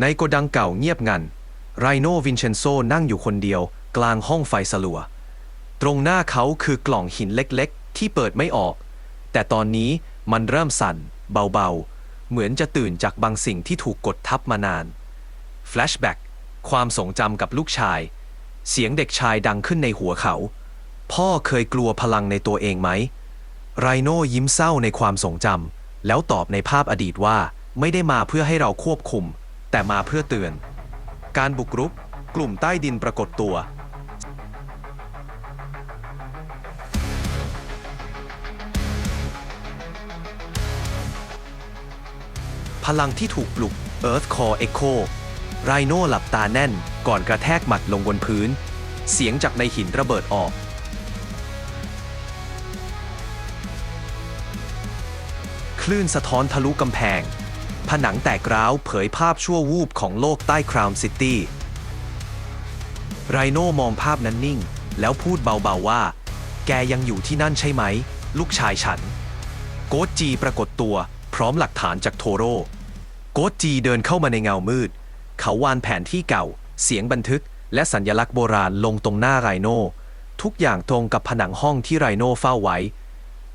ในโกดังเก่าเงียบงัน ไรโนวินเชนโซนั่งอยู่คนเดียว กลางห้องไฟสลัว ตรงหน้าเขาคือกล่องหินเล็กๆ ที่เปิดไม่ออก แต่ตอนนี้มันเริ่มสั่น เบาๆ เหมือนจะตื่นจากบางสิ่งที่ถูกกดทับมานาน แฟลชแบ็กความทรงจำกับลูกชาย เสียงเด็กชายดังขึ้นในหัวเขา พ่อเคยกลัวพลังในตัวเองไหม ไรโนยิ้มเศร้าในความทรงจำแล้วตอบในภาพอดีตว่าไม่ได้มาเพื่อให้เราควบคุม แต่มาเพื่อเตือน การบุกรุกกลุ่มใต้ดินปรากฏตัว พลังที่ถูกปลุก Earth Core Echo ไรโน่หลับตาแน่นก่อนกระแทกหมัดลงบนพื้น เสียงจากในหินระเบิดออก คลื่นสะท้อนทะลุกำแพง ผนังแตกร้าวเผยภาพชั่ววูบของโลกใต้คราวน์ซิตี้ ไรโน่มองภาพนั้นนิ่ง แล้วพูดเบาๆว่า แกยังอยู่ที่นั่นใช่ไหม ลูกชายฉัน โกดจีปรากฏตัวพร้อมหลักฐานจากโทโร่ โกดจีเดินเข้ามาในเงามืด เขาวานแผนที่เก่า เสียงบันทึก และสัญญลักษณ์โบราณลงตรงหน้าไรโน่ทุกอย่างตรงกับผนังห้องที่ไรโน่เฝ้าไว้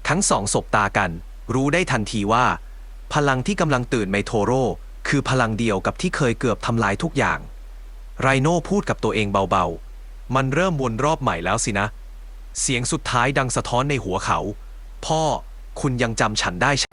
ทั้งสองสบตากัน รู้ได้ทันทีว่า พลังที่กำลังตื่นในโทโร่ คือพลังเดียวกับที่เคยเกือบทำลายทุกอย่าง ไรโน่พูดกับตัวเองเบาๆ มันเริ่มวนรอบใหม่แล้วสินะ เสียงสุดท้ายดังสะท้อนในหัวเขา พ่อ คุณยังจำฉันได้ใช่